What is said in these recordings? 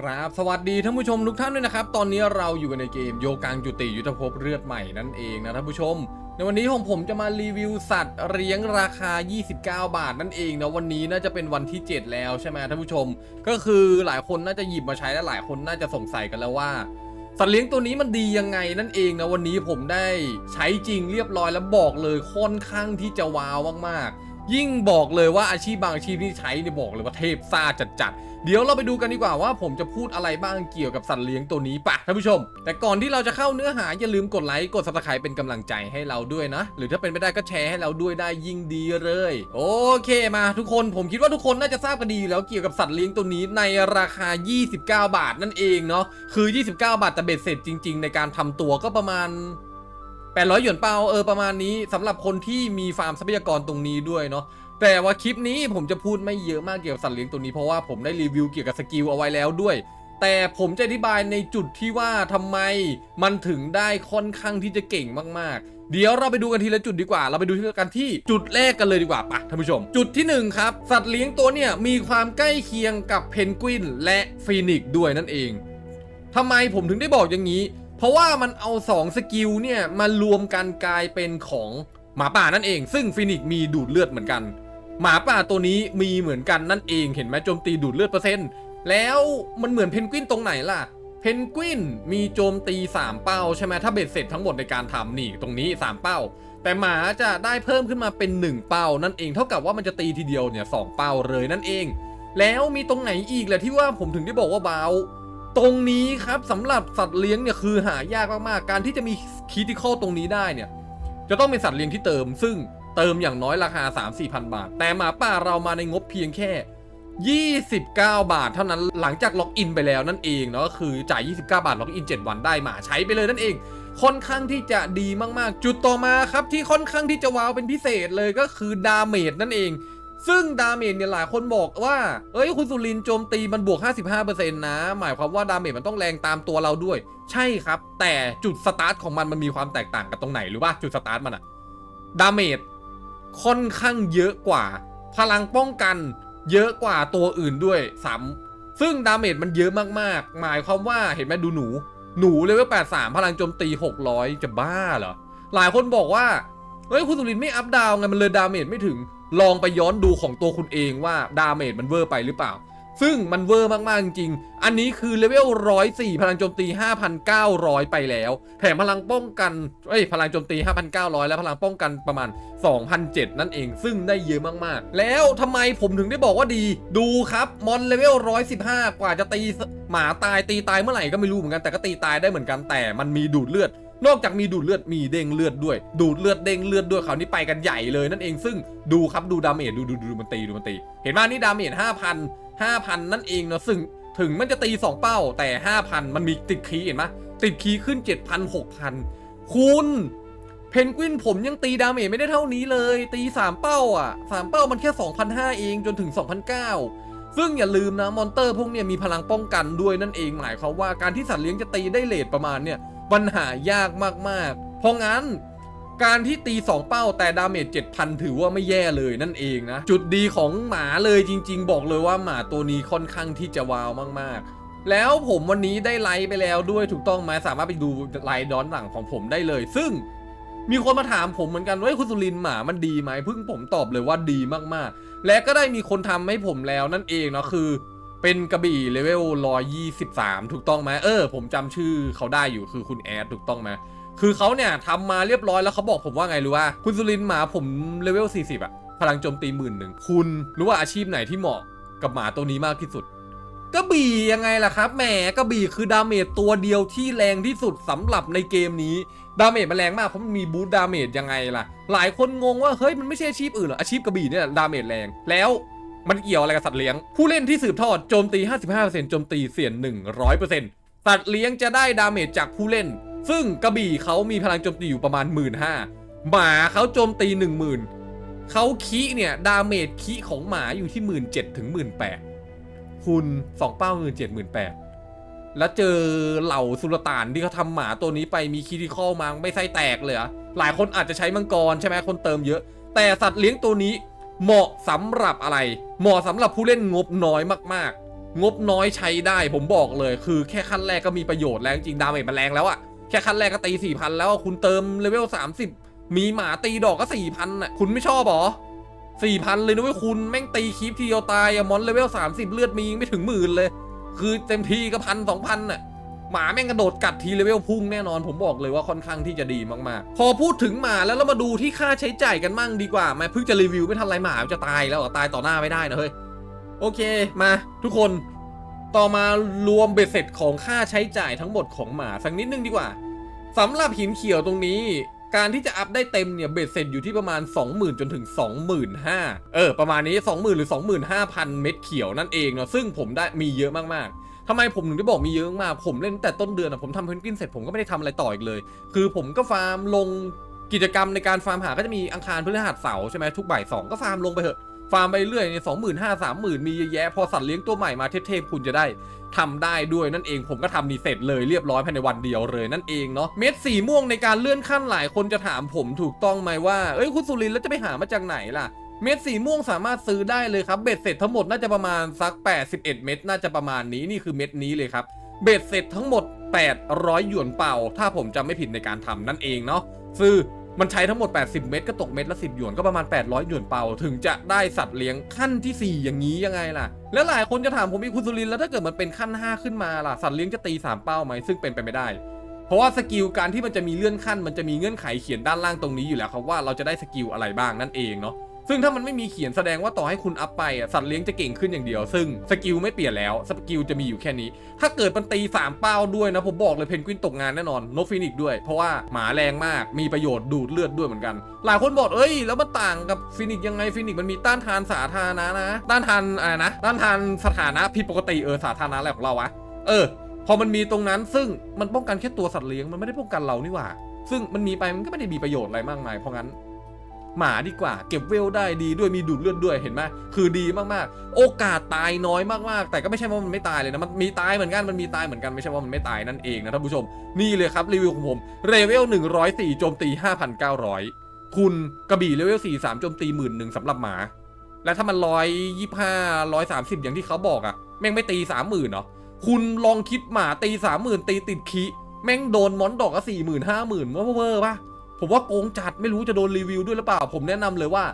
ครับสวัสดีท่านผู้ชมทุกท่านด้วยนะครับ ตอนนี้เราอยู่กันในเกมโยกังจุติยุทธภพเลือดใหม่นั่นเองนะท่านผู้ชม ในวันนี้ของผมจะมารีวิวสัตว์เลี้ยงราคา 29 บาทนั่นเองนะวันนี้น่าจะเป็นวันที่ 7 แล้วใช่ไหมท่านผู้ชม ก็คือหลายคนน่าจะหยิบมาใช้และหลายคนน่าจะสงสัยกันแล้วว่า สัตว์เลี้ยงตัวนี้มันดียังไงนั่นเองนะวันนี้ผมได้ใช้จริงเรียบร้อยแล้วบอกเลยค่อนข้างที่จะว้าวมากๆ ยิ่งบอกเลยว่าอาชีพบางอาชีพที่ใช้เนี่ยบอกเลยว่าเทพซ่าจัดๆ เดี๋ยวเราไปดูกันดีกว่าว่าผมจะพูดอะไรบ้างเกี่ยวกับสัตว์เลี้ยงตัวนี้ปะท่านผู้ชม แต่ก่อนที่เราจะเข้าเนื้อหาอย่าลืมกดไลค์กด subscribe เป็นกำลังใจให้เราด้วยนะ หรือถ้าเป็นไปได้ก็แชร์ให้เราด้วยได้ยิ่งดีเลย โอเคมาทุกคนผมคิดว่าทุกคนน่าจะทราบกันดีแล้วเกี่ยวกับสัตว์เลี้ยงตัวนี้ในราคา 29 บาทนั่นเองเนาะคือ 29 บาทแต่เบ็ดเสร็จจริง ๆ ในการทำตัวก็ประมาณ 800 หยวนเปาเออประมาณนี้สำหรับคนที่มีฟาร์มทรัพยากรตรงนี้ด้วยเนาะแต่ว่าคลิปนี้ผมจะพูดไม่เยอะมากเกี่ยวกับสัตว์เลี้ยงตัวนี้เพราะว่าผมได้รีวิวเกี่ยวกับสกิลเอาไว้แล้วด้วย แต่ผมจะอธิบายในจุดที่ว่าทำไมมันถึงได้ค่อนข้างที่จะเก่งมากๆ เดี๋ยวเราไปดูกันทีละจุดดีกว่า เราไปดูกันที่จุดแรกกันเลยดีกว่าปะท่านผู้ชม จุดที่หนึ่งครับ สัตว์เลี้ยงตัวเนี่ยมีความใกล้เคียงกับเพนกวินและฟีนิกซ์ด้วยนั่นเองทำไมผมถึงได้บอกอย่างนี้ เพราะว่ามันเอา 2 สกิลเนี่ยมารวมกันกลายเป็นของหมาป่านั่นเอง ซึ่งฟินิกซ์มีดูดเลือดเหมือนกัน หมาป่าตัวนี้มีเหมือนกันนั่นเองเห็นไหมโจมตีดูดเลือดเปอร์เซ็นต์แล้วมันเหมือนเพนกวินตรงไหนล่ะเพนกวินมีโจมตี 3 เป้าใช่ไหมถ้าเบ็ดเสร็จทั้งหมดในการทำนี่ตรงนี้ 3 เป้า แต่หมาจะได้เพิ่มขึ้นมาเป็น 1 เป้านั่นเองเท่ากับว่ามันจะตีทีเดียวเนี่ยสองเป้าเลยนั่นเอง แล้วมีตรงไหนอีกแหละที่ว่าผมถึงได้บอกว่าเบา ตรงนี้ครับสำหรับสัตว์เลี้ยงเนี่ยคือหายากมากๆ การที่จะมีคีติคอลตรงนี้ได้เนี่ย จะต้องเป็นสัตว์เลี้ยงที่เติม ซึ่งเติมอย่างน้อยราคา 3 4พันบาท แต่หมาป่าเรามาในงบเพียงแค่ 29 บาท เท่านั้นหลังจากล็อกอินไปแล้วนั่นเองเนาะก็คือจ่าย 29 บาทล็อกอิน 7 วันได้หมาใช้ไปเลยนั่นเอง ค่อนข้างที่จะดีมากๆ จุดต่อมาครับที่ค่อนข้างที่จะว้าวเป็นพิเศษเลยก็คือดาเมจนั่นเอง ซึ่งดาเมจเนี่ยหลายคนบอกว่า เอ้ยคุณสุรินโจมตีมันบวก 55%นะ หมายความว่าดาเมจมันต้องแรงตามตัวเราด้วย ใช่ครับ แต่จุดสตาร์ทของมันมันมีความแตกต่างกันตรงไหนหรือว่าจุดสตาร์ทมันอะดาเมจค่อนข้างเยอะกว่า พลังป้องกันเยอะกว่าตัวอื่นด้วยซ้ำซึ่งดาเมจมันเยอะมากๆ หมายความว่าเห็นไหมดูหนู หนูเลเวล83 พลังโจมตี 600 จะบ้าเหรอ หลายคนบอกว่า เฮ้ยคุณสุรินไม่อัพดาวไงมันเลยดาเมจไม่ถึง ลองไปย้อนดูของตัวคุณเองว่าดาเมจมันเวอร์ไปหรือเปล่า ซึ่งมันเวอร์มาก ๆ จริง อันนี้คือเลเวล104 พลังโจมตี 5,900 ไปแล้ว แถมพลังป้องกันเอ้ยพลังโจมตี 5,900 แล้วพลังป้องกันประมาณ 2,007 นั่นเอง ซึ่งได้เยอะมาก ๆ แล้วทำไมผมถึงได้บอกว่าดี ดูครับ มอนเลเวล115 กว่าจะตีหมาตายตีตายเมื่อไหร่ก็ไม่รู้เหมือนกันแต่ก็ตีตายได้เหมือนกันแต่มันมีดูดเลือด นอกจากมีดูดเลือดมีเด้งเลือดด้วย ดูดเลือดเด้งเลือดด้วยคราวนี้ไปกันใหญ่เลยนั่นเองซึ่งดูครับดูดาเมจดูดูดูมันตีดูมันตี เห็นว่านี่ดาเมจ5,000 5,000นั่นเองเนาะซึ่งถึงมันจะตี 2 เป้าแต่ 5,000 มันมีติดคีเห็นไหมติดคีขึ้น 7,000 6,000คุณเพนกวินผมยังตีดาเมจไม่ได้เท่านี้เลย ตี 3 เป้าอะ 3 เป้ามันแค่ 2,500 เองจนถึง2,900ซึ่งอย่าลืมนะ มอนเตอร์พวกเนี้ยมีพลังป้องกันด้วยนั่นเองหมายความว่าการที่สัตว์เลี้ยงจะตีได้เลทประมาณเนี่ย ปัญหายากมากๆ เพราะงั้นการที่ตี 2 เป้าแต่ดาเมจ7,000 ถือว่าไม่แย่เลยนั่นเองนะ จุดดีของหมาเลยจริง ๆ บอกเลยว่าหมาตัวนี้ค่อนข้างที่จะวาวมากๆแล้วผมวันนี้ได้ไลฟ์ไปแล้วด้วยถูกต้องไหมสามารถไปดูไลฟ์ย้อนหลังของผมได้เลย ซึ่งมีคนมาถามผมเหมือนกันว่าคุณสุรินหมามันดีไหมเพิ่งผมตอบเลยว่าดีมากๆ และก็ได้มีคนทำให้ผมแล้วนั่นเองเนาะคือ เป็นกระบี่เลเวล123ถูกต้องไหมเออ ผมจำชื่อเขาได้อยู่คือคุณแอดถูกต้องไหมคือเขาเนี่ยทำมาเรียบร้อยแล้วเขาบอกผมว่าไงรู้ว่า คุณสุรินหมาผมเลเวล40อะพลังโจมตีหมื่นหนึ่งคุณรู้ว่าอาชีพไหนที่เหมาะกับหมาตัวนี้มากที่สุดกระบี่ยังไงล่ะครับแหมกระบี่คือดาเมจตัวเดียวที่แรงที่สุดสำหรับในเกมนี้ ดาเมจมันแรงมากเพราะมันมีบูสต์ดาเมจยังไงล่ะ หลายคนงงว่าเฮ้ยมันไม่ใช่อาชีพอื่นหรออาชีพกระบี่เนี่ยดาเมจแรงแล้ว มันเกี่ยวอะไรกับสัตว์เลี้ยง ผู้เล่นที่สืบทอดโจมตี 55%โจมตีเสี่ยน100%สัตว์เลี้ยงจะได้ดาเมจจากผู้เล่น ซึ่งกระบี่เขามีพลังโจมตีอยู่ประมาณ 1 5ื่นหมาเขาโจมตี 1 0,000เขาคีเนี่ยดาเมจคีของหมาอยู่ที่ 1 7ื่นถึง1 8ื่นคุณสองเป้าหมื่นเจ็ดหมื่นแปดแล้วเจอเหล่าสุลต่านที่เขาทำหมาตัวนี้ไปมีคีริคอลมาไม่ไส้แตกเลยอะหลายคนอาจจะใช้มังกรใช่ไหมคนเติมเยอะ แต่สัตว์เลี้ยงตัวนี้ เหมาะสำหรับอะไร เหมาะสำหรับผู้เล่นงบน้อยมากๆ งบน้อยใช้ได้ผมบอกเลยคือแค่ขั้นแรกก็มีประโยชน์แล้วจริงดาเมจมันแรงแล้วอะแค่ขั้นแรกก็ตี4 0 0 0แล้วคุณเติมเลเวล30มีหมาตีดอกก็4,000อะคุณไม่ชอบหรอ4,000เลยนะเว้ยคุณแม่งตีคลิปทีเดียวตายอะมอนเลเวล30เลือดมียังไม่ถึงหมื่นเลย คือเต็มที่ก็พันสองพันอะ หมาแม่งกระโดดกัดทีเลเวลพุ่งแน่นอน ผมบอกเลยว่าค่อนข้างที่จะดีมากๆ พอพูดถึงหมาแล้วเรามาดูที่ค่าใช้จ่ายกันมั่งดีกว่ามาเพิ่งจะรีวิวไม่ทันไรหมาจะตายแล้วตายต่อหน้าไม่ได้นะเฮ้ยโอเคมาทุกคนต่อมารวมเบ็ดเสร็จของค่าใช้จ่ายทั้งหมดของหมาสักนิดนึงดีกว่าสำหรับหินเขียวตรงนี้ การที่จะอัพได้เต็มเนี่ยเบ็ดเสร็จอยู่ที่ประมาณ 20,000 จนถึง 25,000เออประมาณนี้ 20,000 หรือ 25,000 เม็ดเขียวนั่นเองเนาะซึ่งผมได้มีเยอะมากๆ ทำไมผมถึงได้บอกมีเยอะมากผมเล่นตั้งแต่ต้นเดือนอะผมทำเพนกวินเสร็จผมก็ไม่ได้ทำอะไรต่ออีกเลย คือผมก็ฟาร์มลงกิจกรรมในการฟาร์มหาก็จะมีอังคารพฤหัสเสาร์ใช่ไหมทุกบ่ายสองก็ฟาร์มลงไปเถอะฟาร์มไปเรื่อยเนี่ยสองหมื่นห้าสามหมื่นมีเยอะแยะพอสัตว์เลี้ยงตัวใหม่มาเทพๆคุณจะได้ทำได้ด้วยนั่นเองผมก็ทำนี่เสร็จเลยเรียบร้อยภายในวันเดียวเลยนั่นเองเนาะเม็ดสีม่วงในการเลื่อนขั้นหลายคนจะถามผมถูกต้องไหมว่าเอ้ยคุณสุรินทร์แล้วจะไปหามาจากไหนล่ะ เม็ดสีม่วงสามารถซื้อได้เลยครับ เบ็ดเสร็จทั้งหมดน่าจะประมาณสัก 81 เม็ดน่าจะประมาณนี้นี่คือเม็ดนี้เลยครับ เบ็ดเสร็จทั้งหมด 800 หยวนเป่า ถ้าผมจำไม่ผิดในการทำนั่นเองเนาะซื้อมันใช้ทั้งหมด 80 เม็ดก็ตกเม็ดละ 10 หยวนก็ประมาณ 800 หยวนเป่า ถึงจะได้สัตว์เลี้ยงขั้นทีสี่4 อย่างนี้ยังไงล่ะ แล้วหลายคนจะถามผมอีกคุณสุรินแล้วถ้าเกิดมันเป็นขั้น 5 ขึ้นมาล่ะ สัตว์เลี้ยงจะตี 3 เป้าไหมซึ่งเป็นไปไม่ได้ เพราะว่าสกิลการที่มันจะมีเลื่อนขั้น มันจะมีเงื่อนไขเขียนด้านล่างตรงนี้อยู่แล้วครับว่าเราจะได้สกิลอะไรบ้างนั่นเองเนาะ ซึ่งถ้ามันไม่มีเขียนแสดงว่าต่อให้คุณอัพไปอะสัตว์เลี้ยงจะเก่งขึ้นอย่างเดียว ซึ่งสกิลไม่เปลี่ยนแล้วสกิลจะมีอยู่แค่นี้ ถ้าเกิดมันตีสามเป้าด้วยนะผมบอกเลยเพนกวินตกงานแน่นอนนกฟินิกด้วย เพราะว่าหมาแรงมากมีประโยชน์ดูดเลือดด้วยเหมือนกัน หลายคนบอกเอ้ยแล้วมันต่างกับฟินิกยังไงฟินิกมันมีต้านทานสาธารณะนะ ต้านทานอะไรนะต้านทานสถานะผิดปกติเออสาธารณะอะไรของเราวะเออ พอมันมีตรงนั้นซึ่งมันป้องกันแค่ตัวสัตว์เลี้ยงมันไม่ได้ป้องกันเรานี่หว่า ซึ่งมันมีไปมันก็ไม่ได้มีประโยชน์อะไรมากมายเพราะงั้น หมาดีกว่า เก็บเวลได้ดีด้วยมีดูดเลือดด้วยเห็นไหมคือดีมากๆ โอกาสตายน้อยมากๆ แต่ก็ไม่ใช่ว่ามันไม่ตายเลยนะมันมีตายเหมือนกันมันมีตายเหมือนกันไม่ใช่ว่ามันไม่ตายนั่นเองนะท่านผู้ชม นี่เลยครับรีวิวของผมเรเวล104โจมตี 5,900 คุณกระบี่เลเวล43โจมตีหมื่นหนึ่งสำหรับหมา และถ้ามันร้อยยี่ห้าร้อยสามสิบอย่างที่เขาบอกอะแม่งไม่ตีสามหมื่นเหรอคุณลองคิดหมาตีสามหมื่นตีติดคีแม่งโดนมอนดอกก็สี่หมื่นห้าหมื่นเวอร์เวอร์ป่ะ ผมว่าโกงจัดไม่รู้จะโดนรีวิวด้วยหรือเปล่า ผมแนะนำเลยว่า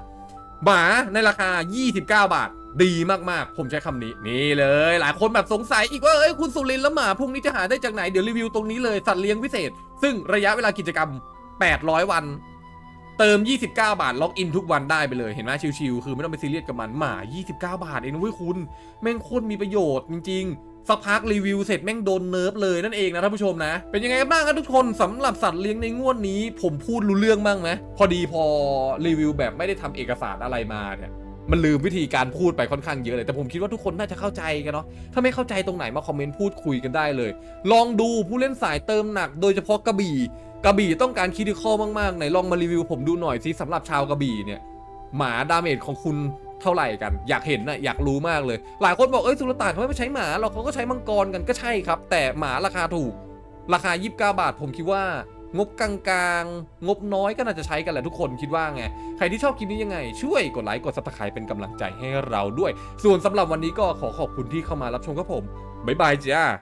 หมาในราคา 29 บาท ดีมากๆ ผมใช้คำนี้ นี่เลย หลายคนแบบสงสัยอีกว่าเอ้ยคุณสุรินทร์แล้วหมาพวกนี้จะหาได้จากไหน เดี๋ยวรีวิวตรงนี้เลยสัตว์เลี้ยงพิเศษ ซึ่งระยะเวลากิจกรรม 800 วัน เติม 29 บาท ล็อกอินทุกวันได้ไปเลยเห็นไหมชิวๆคือไม่ต้องไปซีเรียสกับมันหมา 29 บาทเองนะเว้ยคุณ แม่งโคตรมีประโยชน์จริงๆ สักพักรีวิวเสร็จแม่งโดนเนิร์ฟเลยนั่นเองนะท่านผู้ชมนะ เป็นยังไงกันบ้างครับทุกคนสำหรับสัตว์เลี้ยงในงวดนี้ ผมพูดรู้เรื่องบ้างไหมพอดีพอรีวิวแบบไม่ได้ทำเอกสารอะไรมาเนี่ยมันลืมวิธีการพูดไปค่อนข้างเยอะเลย แต่ผมคิดว่าทุกคนน่าจะเข้าใจกันเนาะถ้าไม่เข้าใจตรงไหนมาคอมเมนต์พูดคุยกันได้เลย ลองดูผู้เล่นสายเติมหนัก โดยเฉพาะกระบี่ กระบี่ต้องการคิดข้อมากๆไหนลองมารีวิวผมดูหน่อยสิสำหรับชาวกระบี่เนี่ยหมาดาเมจของคุณ เท่าไหร่กัน อยากเห็นนะอยากรู้มากเลย หลายคนบอกเอ้ยสุลต่านเขาไม่ใช้หมาหรอกเขาก็ใช้มังกรกันก็ใช่ครับ แต่หมาราคาถูก ราคา 29 บาท ผมคิดว่างบกลางๆ งบน้อยก็น่าจะใช้กันแหละทุกคนคิดว่าไง ใครที่ชอบคลิปนี้ยังไง ช่วยกดไลค์กดซับสไครป์เป็นกำลังใจให้เราด้วย ส่วนสำหรับวันนี้ก็ขอขอบคุณที่เข้ามารับชมครับผม บ๊ายบายจ้า